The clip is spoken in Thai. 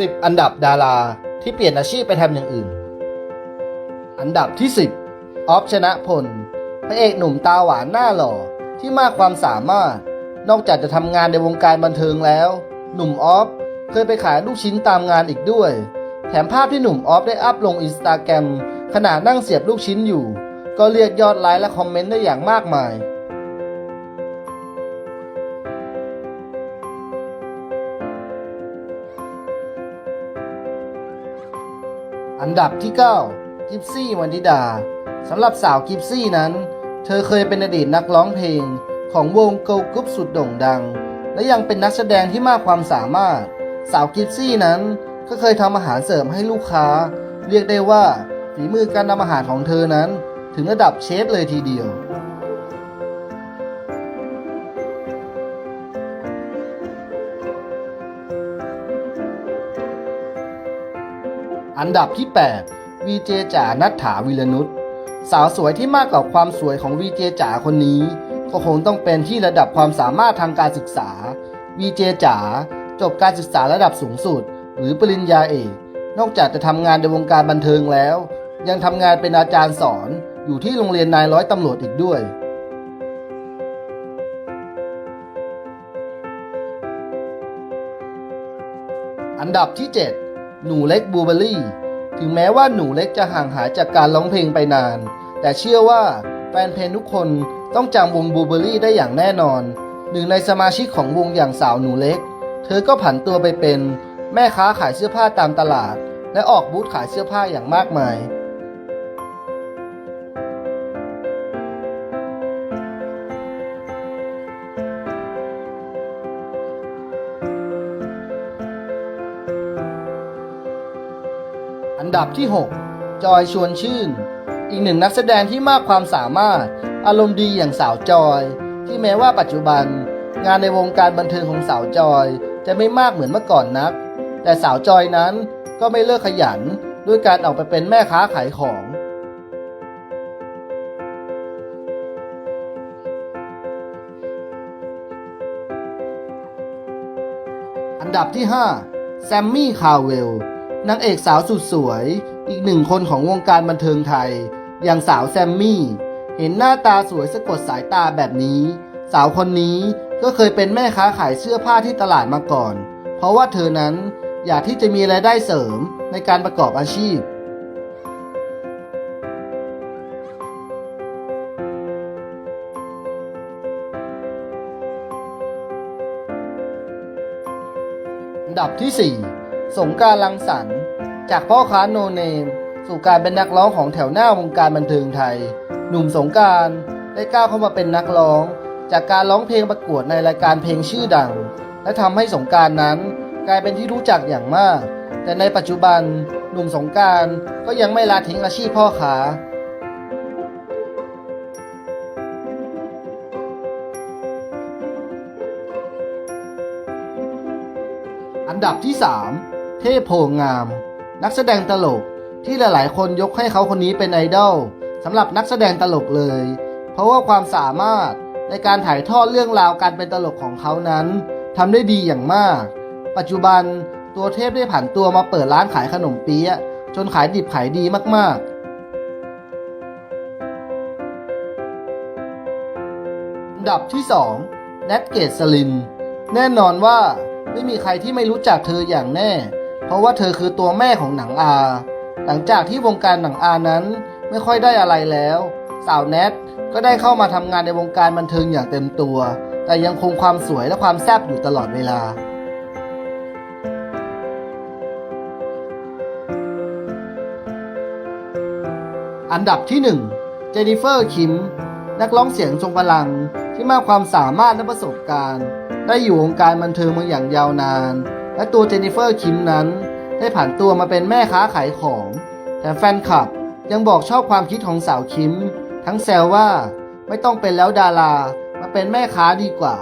10 อันดับดาราที่เปลี่ยนอาชีพไปทำอย่างอื่น อันดับที่ 10ออฟชนะพล พระเอกหนุ่มตาหวานหน้าหล่อที่มากความสามารถ นอกจากจะทำงานในวงการบันเทิงแล้ว หนุ่มออฟเคยไปขายลูกชิ้นตามงานอีกด้วย แถมภาพที่หนุ่มออฟได้อัพลงอินสตาแกรมขณะนั่งเสียบลูกชิ้นอยู่ ก็เรียกยอดไลค์และคอมเมนต์ได้อย่างมากมาย อันดับที่ 9 กิฟซี่วันดิดาสำหรับสาวกิฟซี่นั้น เธอเคยเป็นอดีตนักร้องเพลงของวงเกิร์ลกรุ๊ปสุดโด่งดัง และยังเป็นนักแสดงที่มากความสามารถ สาวกิฟซี่นั้นก็เคยทำอาหารเสริมให้ลูกค้า เรียกได้ว่าฝีมือการทำอาหารของเธอนั้น ถึงระดับเชฟเลยทีเดียว อันดับที่8วีเจจ๋านัทถาวิรนุชสาวสวยที่มากกว่าความสวยของวีเจจ๋าคนนี้ ก็คงต้องเป็นที่ระดับความสามารถทางการศึกษาวีเจจ๋าจบการศึกษาระดับสูงสุด หรือปริญญาเอก นอกจากจะทำงานในวงการบันเทิงแล้ว ยังทำงานเป็นอาจารย์สอนอยู่ที่โรงเรียนนายร้อยตำรวจอีกด้วยอันดับที่ 7 หนูเล็กบูเบอรี่ ถึงแม้ว่าหนูเล็กจะห่างหายจากการร้องเพลงไปนาน แต่เชื่อว่าแฟนเพลงทุกคนต้องจำวงบูเบอรี่ได้อย่างแน่นอน หนึ่งในสมาชิกของวงอย่างสาวหนูเล็ก เธอก็ผันตัวไปเป็น แม่ค้าขายเสื้อผ้าตามตลาด และออกบูธขายเสื้อผ้าอย่างมากมาย ดับที่ 6 จอยชวนชื่น อีกหนึ่งนักแสดงที่มากความสามารถ อารมณ์ดีอย่างสาวจอย ที่แม้ว่าปัจจุบัน งานในวงการบันเทิงของสาวจอย จะไม่มากเหมือนเมื่อก่อนนัก แต่สาวจอยนั้นก็ไม่เลิกขยันด้วยการออกไปเป็นแม่ค้าขายของอันดับที่ 5 แซมมี่ คาเวล นางเอกสาวสุดสวย อีกหนึ่งคนของวงการบันเทิงไทย อย่างสาวแซมมี่ เห็นหน้าตาสวยสะกดสายตาแบบนี้ สาวคนนี้ก็เคยเป็นแม่ค้าขายเสื้อผ้าที่ตลาดมาก่อน เพราะว่าเธอนั้นอยากที่จะมีรายได้เสริมในการประกอบอาชีพ อันดับที่ 4 สงการลังสรรค์จากพ่อค้าโนเนม สู่การเป็นนักร้องของแถวหน้าวงการบันเทิงไทย หนุ่มสงการได้ก้าวเข้ามาเป็นนักร้อง จากการร้องเพลงประกวดในรายการเพลงชื่อดัง และทำให้สงการนั้นกลายเป็นที่รู้จักอย่างมาก แต่ในปัจจุบันหนุ่มสงการก็ยังไม่ละทิ้งอาชีพพ่อค้าอันดับที่ 3 เทพโพงาม นักแสดงตลกที่หลาย ๆ คนยกให้เขาคนนี้เป็นไอดอลสำหรับนักแสดงตลกเลย เพราะว่าความสามารถในการถ่ายทอดเรื่องราวการเป็นตลกของเขานั้นทำได้ดีอย่างมาก ปัจจุบันตัวเทพได้ผันตัวมาเปิดร้านขายขนมเปี๊ยะจนขายดิบขายดีมาก ๆดับที่2แนทเกตสลิน แน่นอนว่าไม่มีใครที่ไม่รู้จักเธออย่างแน่ เพราะว่าเธอคือตัวแม่ของหนังอา หลังจากที่วงการหนังอานั้นไม่ค่อยได้อะไรแล้ว สาวแนทก็ได้เข้ามาทำงานในวงการบันเทิงอย่างเต็มตัว แต่ยังคงความสวยและความแซ่บอยู่ตลอดเวลาอันดับที่ 1 เจนนิเฟอร์ คิม นักร้องเสียงทรงพลังที่มากความสามารถและประสบการณ์ ได้อยู่วงการบันเทิงมาอย่างยาวนาน และตัวเจนนิเฟอร์คิมนั้น ได้ผ่านตัวมาเป็นแม่ค้าขายของ แต่แฟนคลับยังบอกชอบความคิดของสาวคิม ทั้งแซวว่าไม่ต้องเป็นแล้วดารา มาเป็นแม่ค้าดีกว่า